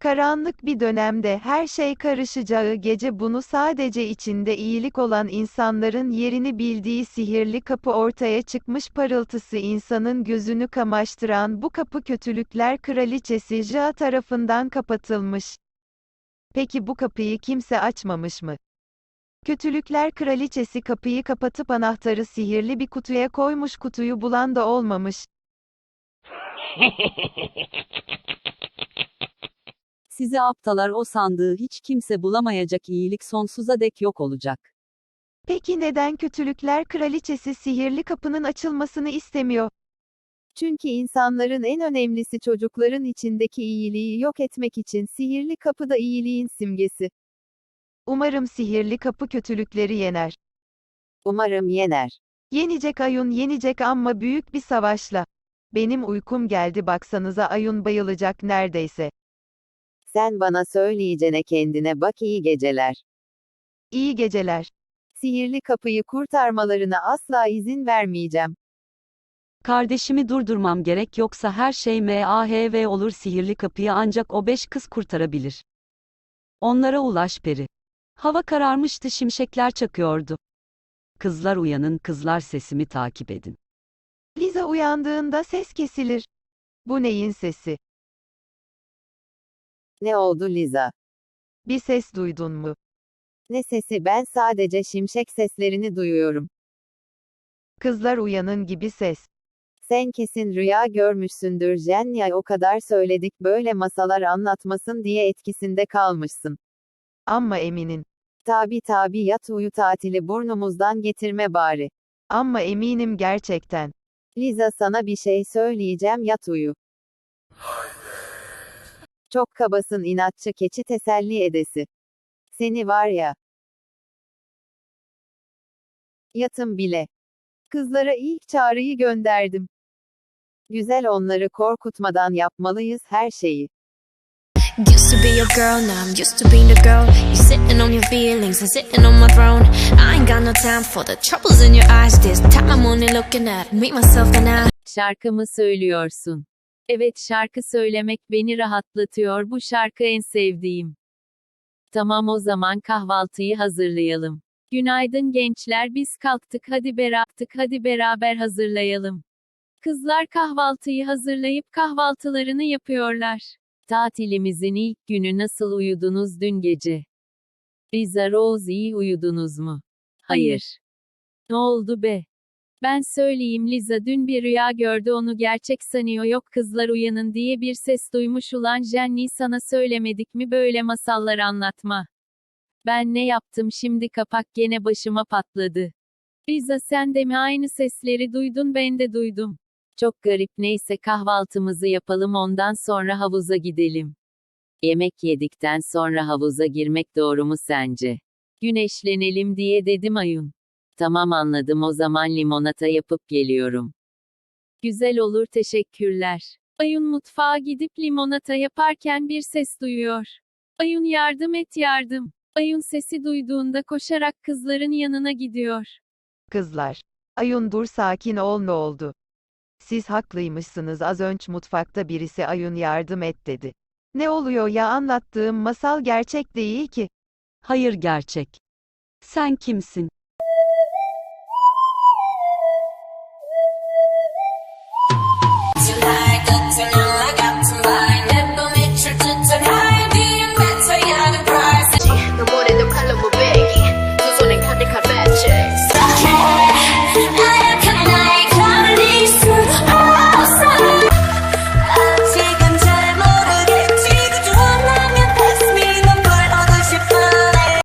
Karanlık bir dönemde her şey karışacağı gece bunu sadece içinde iyilik olan insanların yerini bildiği sihirli kapı ortaya çıkmış parıltısı insanın gözünü kamaştıran bu kapı kötülükler kraliçesi Ja tarafından kapatılmış. Peki bu kapıyı kimse açmamış mı? Kötülükler kraliçesi kapıyı kapatıp anahtarı sihirli bir kutuya koymuş kutuyu bulan da olmamış. Sizi aptalar o sandığı hiç kimse bulamayacak iyilik sonsuza dek yok olacak. Peki neden kötülükler kraliçesi sihirli kapının açılmasını istemiyor? Çünkü insanların en önemlisi çocukların içindeki iyiliği yok etmek için sihirli kapı da iyiliğin simgesi. Umarım sihirli kapı kötülükleri yener. Umarım yener. Yenecek Ayun yenecek ama büyük bir savaşla. Benim uykum geldi baksanıza Ayun bayılacak neredeyse. Sen bana söyleyeceğine kendine bak iyi geceler. İyi geceler. Sihirli kapıyı kurtarmalarına asla izin vermeyeceğim. Kardeşimi durdurmam gerek yoksa her şey MAHV olur sihirli kapıyı ancak o beş kız kurtarabilir. Onlara ulaş peri. Hava kararmıştı şimşekler çakıyordu. Kızlar uyanın kızlar sesimi takip edin. Liza uyandığında ses kesilir. Bu neyin sesi? Ne oldu Liza? Bir ses duydun mu? Ne sesi ben sadece şimşek seslerini duyuyorum. Kızlar uyanın gibi ses. Sen kesin rüya görmüşsündür Jenya o kadar söyledik böyle masalar anlatmasın diye etkisinde kalmışsın. Ama eminin. Tabi tabi yat uyu tatili burnumuzdan getirme bari. Ama eminim gerçekten. Liza sana bir şey söyleyeceğim yat uyu. Çok kabasın inatçı keçi teselli edesi. Seni var ya. Yatın bile. Kızlara ilk çağrıyı gönderdim. Güzel onları korkutmadan yapmalıyız her şeyi. Used to be your girl, now I'm used to being the girl. You sitting on your feelings and sitting on my throne. I ain't got no time for the troubles in your eyes. This time I'm only looking at me, myself, and I. Şarkımı söylüyorsun. Evet şarkı söylemek beni rahatlatıyor bu şarkı en sevdiğim. Tamam o zaman kahvaltıyı hazırlayalım. Günaydın gençler biz kalktık hadi beraber hadi beraber hazırlayalım. Kızlar kahvaltıyı hazırlayıp kahvaltılarını yapıyorlar. Tatilimizin ilk günü nasıl uyudunuz dün gece? Riza Rose iyi uyudunuz mu? Hayır. Ne oldu be? Ben söyleyeyim Liza dün bir rüya gördü onu gerçek sanıyor yok kızlar uyanın diye bir ses duymuş ulan Jenny sana söylemedik mi böyle masallar anlatma. Ben ne yaptım şimdi kapak gene başıma patladı. Liza sen de mi aynı sesleri duydun ben de duydum. Çok garip neyse kahvaltımızı yapalım ondan sonra havuza gidelim. Yemek yedikten sonra havuza girmek doğru mu sence? Güneşlenelim diye dedim Ayun. Tamam anladım o zaman limonata yapıp geliyorum. Güzel olur teşekkürler. Ayun mutfağa gidip limonata yaparken bir ses duyuyor. Ayun yardım et yardım. Ayun sesi duyduğunda koşarak kızların yanına gidiyor. Kızlar. Ayun dur sakin ol ne oldu? Siz haklıymışsınız az önce mutfakta birisi Ayun yardım et dedi. Ne oluyor ya anlattığım masal gerçek değil ki. Hayır gerçek. Sen kimsin?